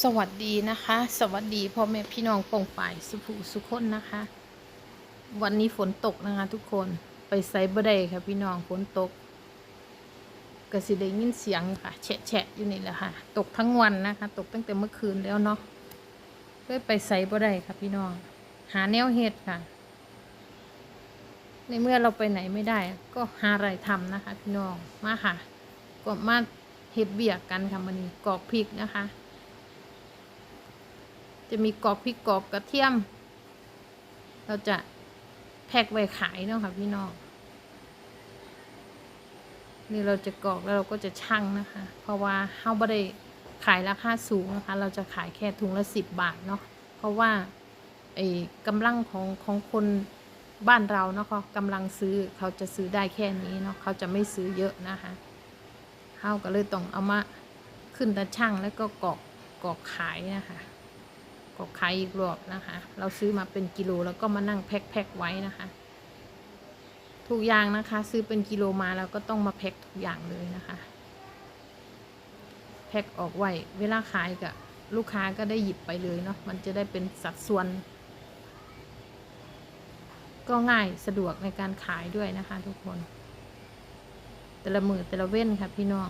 สวัสดีนะคะ สวัสดีพ่อแม่พี่น้องปองป่ายสุภูสุคนนะคะ วันนี้ฝนตกนะคะทุกคนไปไซบ่ได้ค่ะพี่น้องฝนตกก็สิได้ยินเสียงค่ะ แฉะแฉะอยู่นี่แหละค่ะ ตกทั้งวันนะคะ ตกตั้งแต่เมื่อคืนแล้วเนาะเลยไปไซบ่ได้ค่ะพี่น้อง หาแนวเฮ็ดค่ะ ในเมื่อเราไปไหนไม่ได้ ก็หาอะไรทำนะคะ พี่น้องมาค่ะก็มาเฮ็ดเบียกกันค่ะมันนี้กอกพริกนะคะ จะมีกรอกพริกกรอกกระเทียม เราจะแพ็คไว้ขายเนาะค่ะพี่น้องนี่เราจะกรอกแล้วเราก็จะชั่งนะคะ เพราะว่าเฮาไม่ได้ขายราคาสูงนะคะ เราจะขายแค่ถุงละสิบบาทเนาะเพราะว่าไอ้กำลังของของคนบ้านเราเนาะเขากำลังซื้อเขาจะซื้อได้แค่นี้เนาะเขาจะไม่ซื้อเยอะนะคะเฮาก็เลยต้องเอามาขึ้นตาช่างแล้วก็กรอกกรอกขายนะคะ ก็ขายอีกรอบนะคะ เราซื้อมาเป็นกิโลแล้วก็มานั่งแพ็คแพ็คไว้นะคะ ทุกอย่างนะคะ ซื้อเป็นกิโลมาแล้วก็ต้องมาแพ็คทุกอย่างเลยนะคะแพ็คออกไว้เวลาขายกับลูกค้าก็ได้หยิบไปเลยเนาะมันจะได้เป็นสัดส่วน ก็ง่ายสะดวกในการขายด้วยนะคะ ทุกคน แต่ละมือแต่ละเว้นค่ะพี่น้อง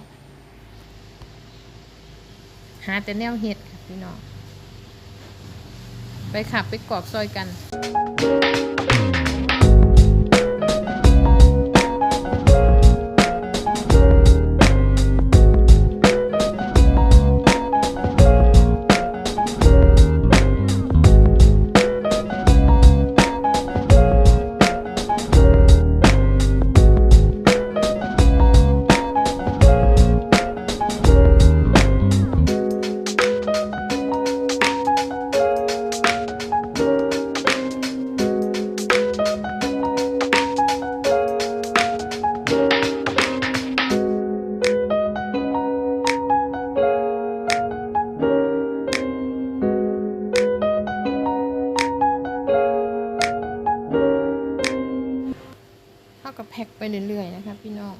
หาแต่แนวเห็ดค่ะพี่น้อง ไปขับไปกรอกซอยกัน เรื่อยๆนะคะพี่น้อง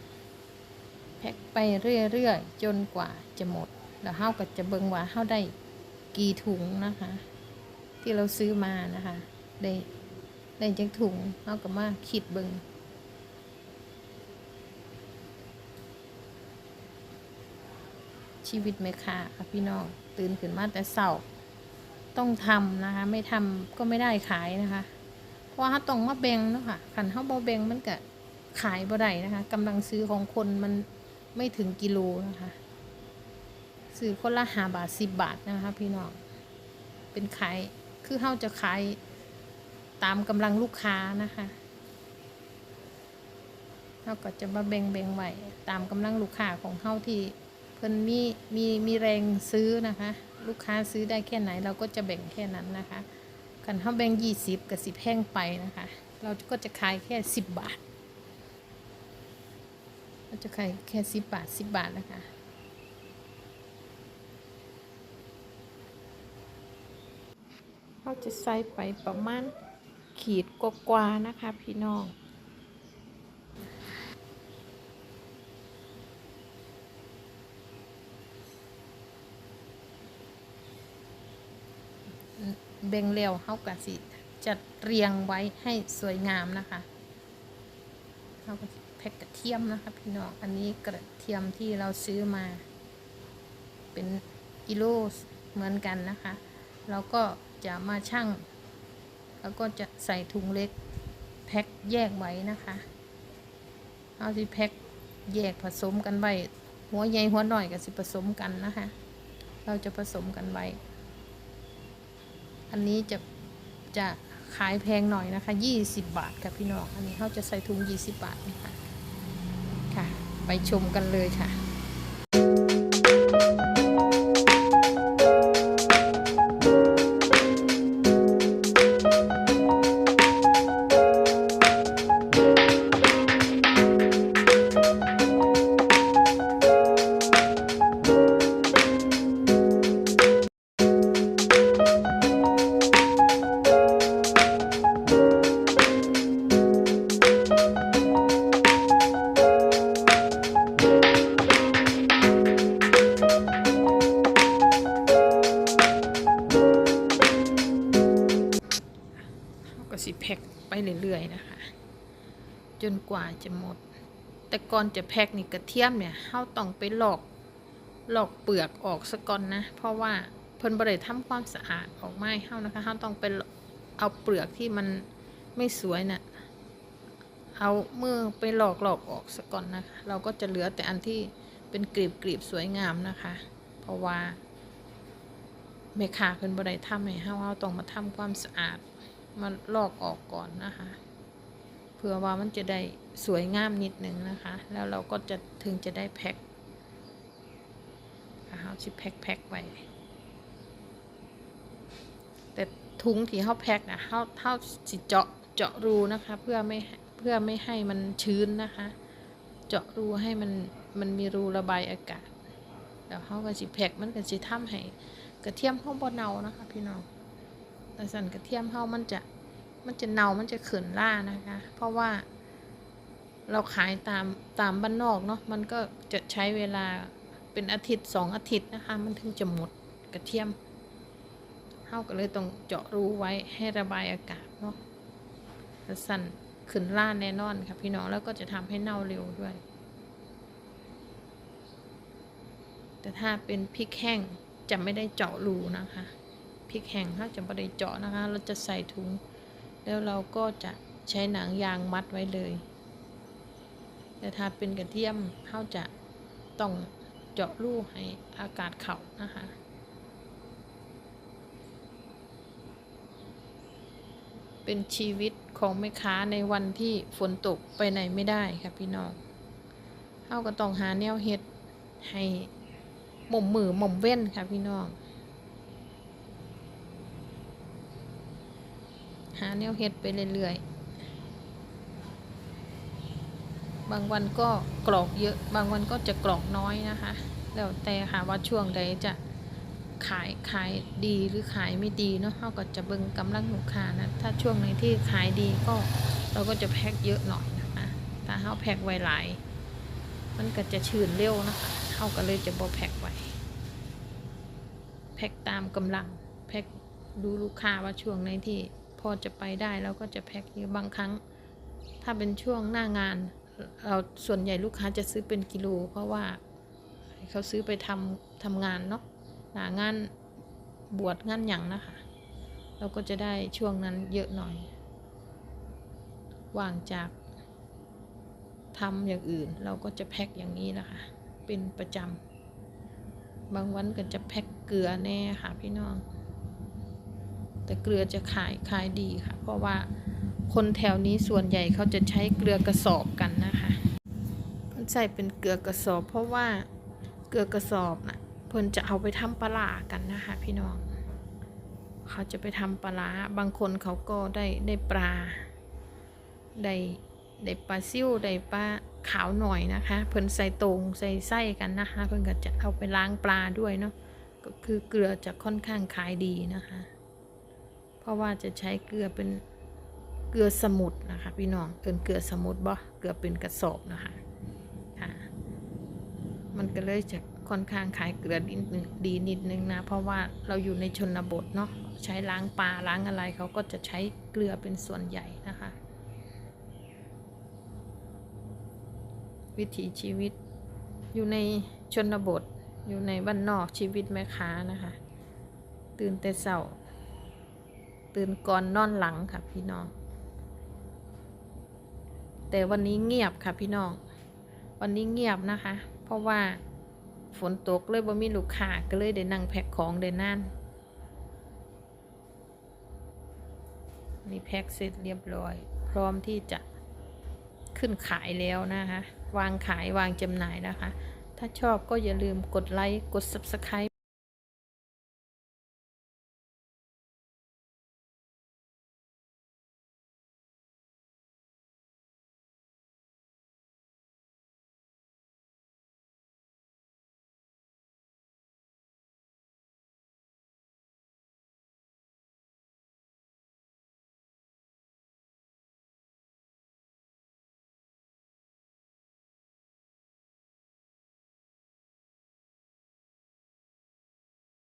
แพ็คไปเรื่อยๆจนกว่าจะหมดแล้วเฮาก็จะเบิ่งว่าเฮาได้กี่ถุงนะคะ ที่เราซื้อมานะคะได้ได้จักถุงเฮาก็มาคิดเบิ่งชีวิตแม่ค้าค่ะพี่น้องตื่นขึ้นมาแต่เช้าต้องทำนะคะ ไม่ทำก็ไม่ได้ขายนะคะ เพราะว่าเขาต้องมาแบ่งเนาะค่ะขันเขาบ่แบ่งมันก็ ขายบ่ได้นะคะกำลังซื้อของคนมันไม่ถึงกิโลนะคะซื้อคนละห้าบาทสิบบาทนะคะพี่น้องเป็นขายคือเขาจะขายตามกำลังลูกค้านะคะเขาก็จะมาแบ่งแบ่งไว้ตามกำลังลูกค้าของเขาที่เพิ่นมีมีมีแรงซื้อนะคะ ลูกค้าซื้อได้แค่ไหน เราก็จะแบ่งแค่นั้นนะคะกันเขาแบ่งยี่สิบกับสิบแห้งไปนะคะ เราก็จะขายแค่สิบบาทาจะขายแค่สิบบาทสิบบาทนะคะเราจะใส่ไปประมาณขีดกว่าๆนะคะพี่น้องเบ่งเร็วเฮากะสิจัดเรียงไว้ให้สวยงามนะคะเฮาก็สิ พ็กกระเทียมนะคะพี่น้อง อันนี้กระเทียมที่เราซื้อมา เป็นกิโลเหมือนกันนะคะ เราก็จะมาชั่ง แล้วก็จะใส่ถุงเล็กแพ็คแยกไว้นะคะเอาสิแพ็คแยกผสมกันไว้ หัวใหญ่หัวหน่อยก็สิผสมกันนะคะ เราจะผสมกันไว้ อันนี้จะจะขายแพงหน่อยนะคะ 20 บาทค่ะพี่น้อง อันนี้เขาจะใส่ถุง 20 บาทนะคะ ค่ะ ไปชมกันเลยค่ะ แพ็คไปเรื่อยๆนะคะ จนกว่าจะหมด แต่ก่อนจะแพ็คนี่กระเทียมเนี่ยเฮาต้องไปหลอกหลอกเปลือกออกซะก่อนนะ เพราะว่าเพิ่นบ่ได้ทำความสะอาดออกมาให้เฮานะคะเฮาต้องไปเอาเปลือกที่มันไม่สวยน่ะเอามือไปหลอกหลอกออกซะก่อนนะคะ เราก็จะเหลือแต่อันที่เป็นกรีบกรีบสวยงามนะคะ เพราะว่าแม่ค้าเพิ่นบ่ได้ทำให้เฮาเฮาต้องมาทำความสะอาด มาลอกออกก่อนนะคะเพื่อว่ามันจะได้สวยงามนิดนึงนะคะ แล้วเราก็จะถึงจะได้แพ็คเราสิแพ็คแพ็คไว้แต่ถุงที่เขาแพ็คนะเขาเขาสิเจาะเจาะรูนะคะ เพื่อไม่เพื่อไม่ให้มันชื้นนะคะ เจาะรูให้มันมันมีรูระบายอากาศแล้วเขาก็สิแพ็คมันก็สิทำให้กระเทียมเขาบ่เน่านะคะ พี่น้อง แต่สันกระเทียมเขามันจะมันจะเน่ามันจะเขินล่านะคะ เพราะว่าเราขายตามตามบ้านนอกเนาะมันก็จะใช้เวลาเป็นอาทิตย์สองอาทิตย์นะคะ มันถึงจะหมดกระเทียมเฮาก็เลยต้องเจาะรูไว้ให้ระบายอากาศเนาะแล้วสั่นขึ้นล่าแน่นอนค่ะพี่น้องแล้วก็จะทำให้เน่าเร็วด้วย แต่ถ้าเป็นพริกแห้งจะไม่ได้เจาะรูนะคะ พริกแห้งถ้าจะไม่ได้เจาะนะคะ เราจะใส่ถุง แล้วเราก็จะใช้หนังยางมัดไว้เลย แต่ถ้าเป็นกระเทียมเขาจะต้องเจาะรูให้อากาศเข้านะคะเป็นชีวิตของแม่ค้าในวันที่ฝนตกไปไหนไม่ได้ค่ะพี่น้องเขาก็ต้องหาแนวเฮ็ดให้หม่มมือหม่มเว้นค่ะพี่น้อง หาแนวเฮ็ดไปเรื่อยๆ บางวันก็กรอกเยอะ บางวันก็จะกรอกน้อยนะคะ แล้วแต่ค่ะว่าช่วงใดจะขายขายดีหรือขายไม่ดีเนาะเราก็จะเบิ่งกำลังลูกค้านะ ถ้าช่วงไหนที่ขายดีก็เราก็จะแพ็คเยอะหน่อยนะคะ ถ้าเราแพ็คไวหลาย มันก็จะชื้นเร็วนะคะเราก็เลยจะบ่แพ็คไวแพ็คตามกำลังแพ็คดูลูกค้าว่าช่วงไหนที่ พอจะไปได้เราก็จะแพ็คเยอะบางครั้ง ถ้าเป็นช่วงหน้างาน เราส่วนใหญ่ลูกค้าจะซื้อเป็นกิโล เพราะว่าเขาซื้อไปทำทำงานเนาะหนางานบวชงานหยังนะคะ เราก็จะได้ช่วงนั้นเยอะหน่อยว่างจากทำอย่างอื่น เราก็จะแพ็คอย่างนี้นะคะ เป็นประจำบางวันก็จะแพ็คเกลือแน่ค่ะพี่น้อง แต่เกลือจะขายขายดีค่ะ เพราะว่าคนแถวนี้ส่วนใหญ่เขาจะใช้เกลือกระสอบกันนะคะเพิ่นใส่เป็นเกลือกระสอบ เพราะว่าเกลือกระสอบน่ะเพิ่นจะเอาไปทำปลาร้ากันนะคะพี่น้องเขาจะไปทำปลาร้าบางคนเขาก็ได้ได้ปลาได้ได้ปลาซิ่วได้ปลาขาวหน่อยนะคะ เพิ่นใส่ตรงใส่ไส้กันนะคะ เพิ่นก็จะเอาไปล้างปลาด้วยเนาะก็คือเกลือจะค่อนข้างขายดีนะคะ เพราะว่าจะใช้เกลือเป็นเกลือสมุทรนะคะ พี่น้องเอินเกลือสมุทรบ่เกลือเป็นกระสอบนะคะค่ะมันก็เลยจะค่อนข้างขายเกลือดีนิดนึงดีนิดนึงนะ เพราะว่าเราอยู่ในชนบทเนาะใช้ล้างปลาล้างอะไรเขาก็จะใช้เกลือเป็นส่วนใหญ่นะคะ วิถีชีวิตอยู่ในชนบทอยู่ในบ้านนอกชีวิตแม่ค้านะคะ ตื่นแต่เช้า ตื่นก่อนนอนหลังค่ะพี่น้อง แต่วันนี้เงียบค่ะพี่น้อง วันนี้เงียบนะคะ เพราะว่าฝนตกเลยบ่มีลูกค้าก็เลยได้นั่งแพ็คของได้นั่นนี่แพ็คเสร็จเรียบร้อย พร้อมที่จะขึ้นขายแล้วนะคะ วางขายวางจำหน่ายนะคะ ถ้าชอบก็อย่าลืมกดไลค์ กด Subscribe